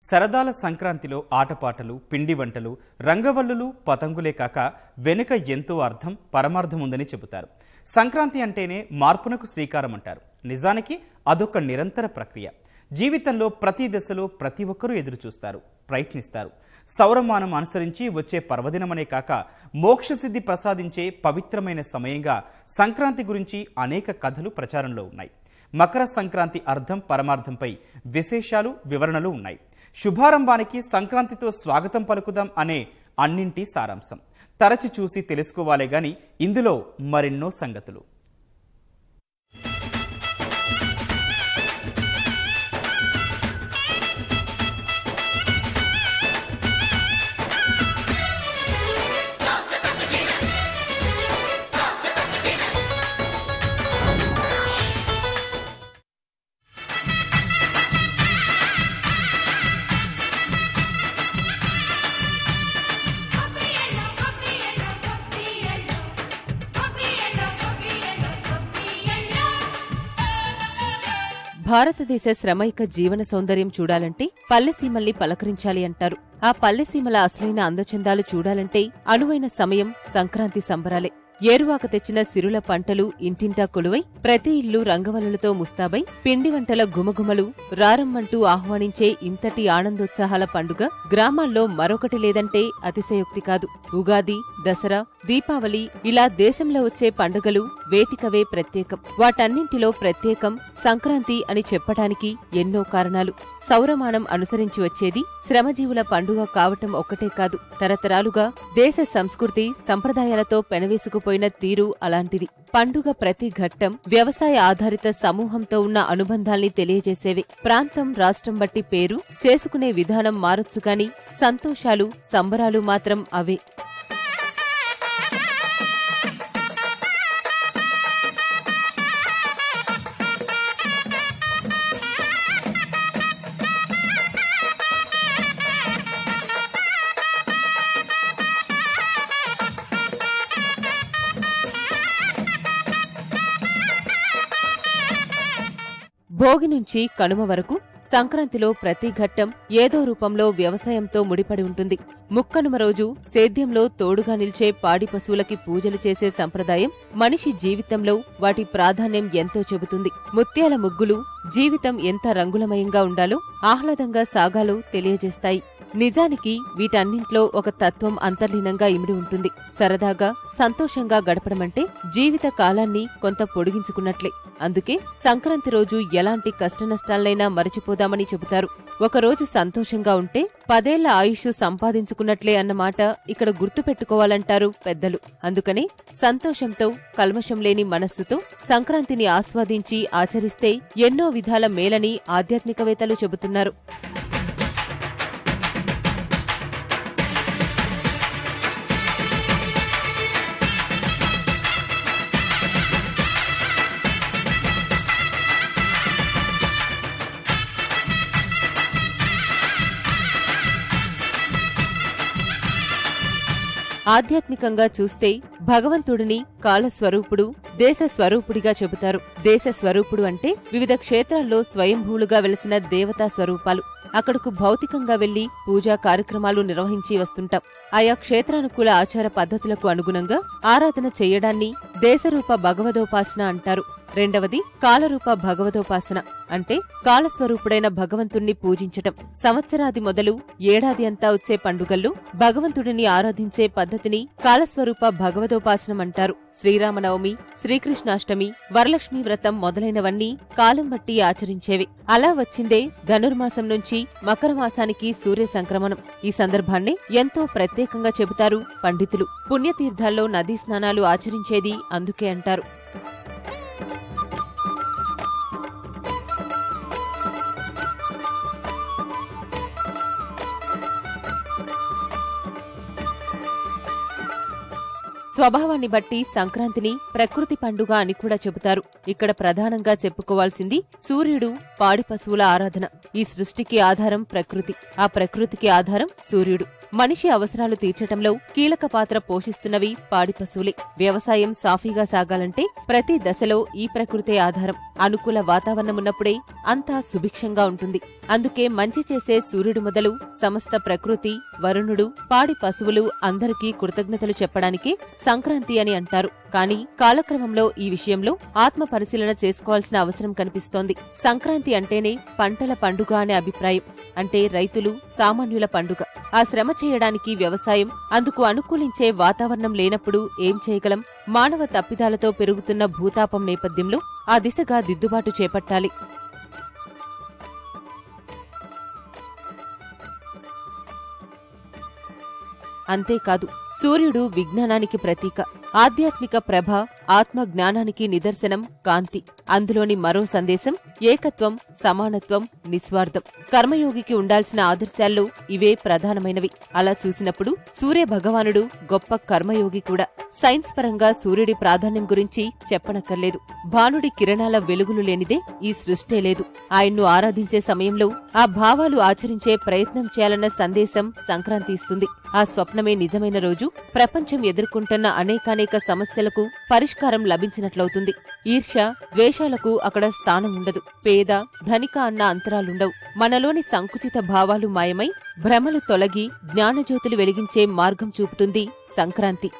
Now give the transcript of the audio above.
సరదాల సంక్రాంతిలో ఆటపాటలు పిండి వంటలు రంగవల్లులు పతంగులే కాక వెనుక ఎంతో అర్థం పరమార్థం ఉందని చెబుతారు. సంక్రాంతి అంటేనే మార్పునకు శ్రీకారం అంటారు. నిజానికి అదొక నిరంతర ప్రక్రియ. జీవితంలో ప్రతి దశలో ప్రతి ఒక్కరూ ఎదురు చూస్తారు ప్రయత్నిస్తారు. సౌరమానం అనుసరించి వచ్చే పర్వదినమనే కాక మోక్షసిద్ధి ప్రసాదించే పవిత్రమైన సమయంగా సంక్రాంతి గురించి అనేక కథలు ప్రచారంలో ఉన్నాయి. మకర సంక్రాంతి అర్థం పరమార్థంపై విశేషాలు వివరణలు ఉన్నాయి. శుభారంభానికి సంక్రాంతితో స్వాగతం పలుకుదాం అనే అన్నింటి సారాంశం. తరచి చూసి తెలుసుకోవాలే గాని ఇందులో మరెన్నో సంగతులు. భారతదేశ శ్రమైక జీవన సౌందర్యం చూడాలంటే పల్లెసీమల్ని పలకరించాలి అంటారు. ఆ పల్లెసీమల అసలైన అందచందాలు చూడాలంటే అనువైన సమయం సంక్రాంతి సంబరాలే. ఏరువాక తెచ్చిన సిరుల పంటలు ఇంటింటా కొలువై ప్రతి ఇల్లు రంగవల్లులతో ముస్తాబై పిండి వంటల గుమగుమలు రారమ్మంటూ ఆహ్వానించే ఇంతటి ఆనందోత్సాహాల పండుగ గ్రామాల్లో మరొకటి లేదంటే అతిశయోక్తి కాదు. ఉగాది దసరా దీపావళి ఇలా దేశంలో వచ్చే పండుగలు వేటికవే ప్రత్యేకం. వాటన్నింటిలో ప్రత్యేకం సంక్రాంతి అని చెప్పటానికి ఎన్నో కారణాలు. సౌరమానం అనుసరించి వచ్చేది శ్రమజీవుల పండుగ కావటం ఒక్కటే కాదు. తరతరాలుగా దేశ సంస్కృతి సంప్రదాయాలతో పెనవేసుకు పెనవేసుకుపోయిన తీరు అలాంటిది. పండుగ ప్రతి ఘట్టం వ్యవసాయ ఆధారిత సమూహంతో ఉన్న అనుబంధాల్ని తెలియజేసేవే. ప్రాంతం రాష్ట్రం బట్టి పేరు చేసుకునే విధానం మారొచ్చుగాని సంతోషాలు సంబరాలు మాత్రం అవే. భోగి నుంచి కనుమ వరకు సంక్రాంతిలో ప్రతి ఘట్టం ఏదో రూపంలో వ్యవసాయంతో ముడిపడి ఉంటుంది. ముక్కనుమ రోజు సేద్యంలో తోడుగా నిలిచే పాడి పశువులకి పూజలు చేసే సంప్రదాయం మనిషి జీవితంలో వాటి ప్రాధాన్యం ఎంతో చెబుతుంది. ముత్యాల ముగ్గులు జీవితం ఎంత రంగులమయంగా ఉండాలో ఆహ్లాదంగా సాగాలో తెలియజేస్తాయి. నిజానికి వీటన్నింట్లో ఒక తత్వం అంతర్లీనంగా ఇమిడి ఉంటుంది. సరదాగా సంతోషంగా గడపడమంటే జీవిత కాలాన్ని కొంత పొడిగించుకున్నట్లే. అందుకే సంక్రాంతి రోజు ఎలాంటి కష్టనష్టాలైనా మరచిపోదామని చెబుతారు. ఒకరోజు సంతోషంగా ఉంటే పదేళ్ళ ఆయుష్ సంపాదించుకున్నట్లే అన్నమాట ఇక్కడ గుర్తుపెట్టుకోవాలంటారు పెద్దలు. అందుకనే సంతోషంతో కల్మషం లేని మనస్సుతో సంక్రాంతిని ఆస్వాదించి ఆచరిస్తే ఎన్నో విధాల మేలని ఆధ్యాత్మికవేత్తలు చెబుతున్నారు. ఆధ్యాత్మికంగా చూస్తే భగవంతుడిని కాలస్వరూపుడు దేశ స్వరూపుడిగా చెబుతారు. దేశ స్వరూపుడు అంటే వివిధ క్షేత్రాల్లో స్వయంభూలుగా వెలిసిన దేవతా స్వరూపాలు. అక్కడకు భౌతికంగా వెళ్ళి పూజా కార్యక్రమాలు నిర్వహించి వస్తుంటాం. ఆయా క్షేత్రానుకూల ఆచార పద్ధతులకు అనుగుణంగా ఆరాధన చేయడాన్ని దేశరూప భగవదోపాసన అంటారు. రెండవది కాలరూప భగవదోపాసన అంటే కాలస్వరూపుడైన భగవంతుణ్ణి పూజించటం. సంవత్సరాది మొదలు ఏడాది అంతా వచ్చే పండుగల్లో భగవంతుడిని ఆరాధించే పద్ధతిని కాలస్వరూప భగవదోపాసనం అంటారు. శ్రీరామనవమి శ్రీకృష్ణాష్టమి వరలక్ష్మీ వ్రతం మొదలైనవన్నీ కాలం బట్టి ఆచరించేవి. అలా వచ్చిందే ధనుర్మాసం నుంచి మకర మాసానికి సూర్య సంక్రమణం. ఈ సందర్భాన్ని ఎంతో ప్రత్యేకంగా చెబుతారు పండితులు. పుణ్యతీర్థాల్లో నదీ స్నానాలు ఆచరించేది అందుకే అంటారు. స్వభావాన్ని బట్టి సంక్రాంతిని ప్రకృతి పండుగ అని కూడా చెబుతారు. ఇక్కడ ప్రధానంగా చెప్పుకోవాల్సింది సూర్యుడు పాడి పశువుల ఆరాధన. ఈ సృష్టికి ఆధారం ప్రకృతి. ఆ ప్రకృతికి ఆధారం సూర్యుడు. మనిషి అవసరాలు తీర్చటంలో కీలక పాత్ర పోషిస్తున్నవి పాడి పశువులే. వ్యవసాయం సాఫీగా సాగాలంటే ప్రతి దశలో ఈ ప్రకృతే ఆధారం. అనుకూల వాతావరణం ఉన్నప్పుడే అంతా సుభిక్షంగా ఉంటుంది. అందుకే మంచి చేసే సూర్యుడు మొదలు సమస్త ప్రకృతి వరుణుడు పాడి పశువులు అందరికీ కృతజ్ఞతలు చెప్పడానికే సంక్రాంతి అని అంటారు. కానీ కాలక్రమంలో ఈ విషయంలో ఆత్మ పరిశీలన చేసుకోవాల్సిన అవసరం కనిపిస్తోంది. సంక్రాంతి అంటేనే పంటల పండుగ అనే అభిప్రాయం. అంటే రైతులు సామాన్యుల పండుగ. ఆ శ్రమ చేయడానికి వ్యవసాయం అందుకు అనుకూలించే వాతావరణం లేనప్పుడు ఏం చేయగలం? మానవ తప్పిదాలతో పెరుగుతున్న భూతాపం నేపథ్యంలో ఆ దిశగా దిద్దుబాటు చేపట్టాలి. అంతేకాదు సూర్యుడు విజ్ఞానానికి ప్రతీక. ఆధ్యాత్మిక ప్రభ ఆత్మ జ్ఞానానికి నిదర్శనం కాంతి. అందులోని మరో సందేశం ఏకత్వం సమానత్వం నిస్వార్థం. కర్మయోగికి ఉండాల్సిన ఆదర్శాల్లో ఇవే ప్రధానమైనవి. అలా చూసినప్పుడు సూర్య భగవానుడు గొప్ప కర్మయోగి కూడా. సైన్స్ పరంగా సూర్యుడి ప్రాధాన్యం గురించి చెప్పనక్కర్లేదు. భానుడి కిరణాల వెలుగులు లేనిదే ఈ సృష్టే లేదు. ఆయన్ను ఆరాధించే సమయంలో ఆ భావాలు ఆచరించే ప్రయత్నం చేయాలన్న సందేశం సంక్రాంతి ఇస్తుంది ఆ స్వప్నమే నిజమైన రోజు. ప్రపంచం ఎదుర్కొంటున్న అనేక అనేక సమస్యలకు పరిష్కారం లభించినట్లవుతుంది. ఈర్ష్య ద్వేషాలకు అక్కడ స్థానం ఉండదు పేద ధనిక అన్న అంతరాలుండవు. మనలోని సంకుచిత భావాలు మాయమై భ్రమలు తొలగి జ్ఞానజ్యోతులు వెలిగించే మార్గం చూపుతుంది సంక్రాంతి.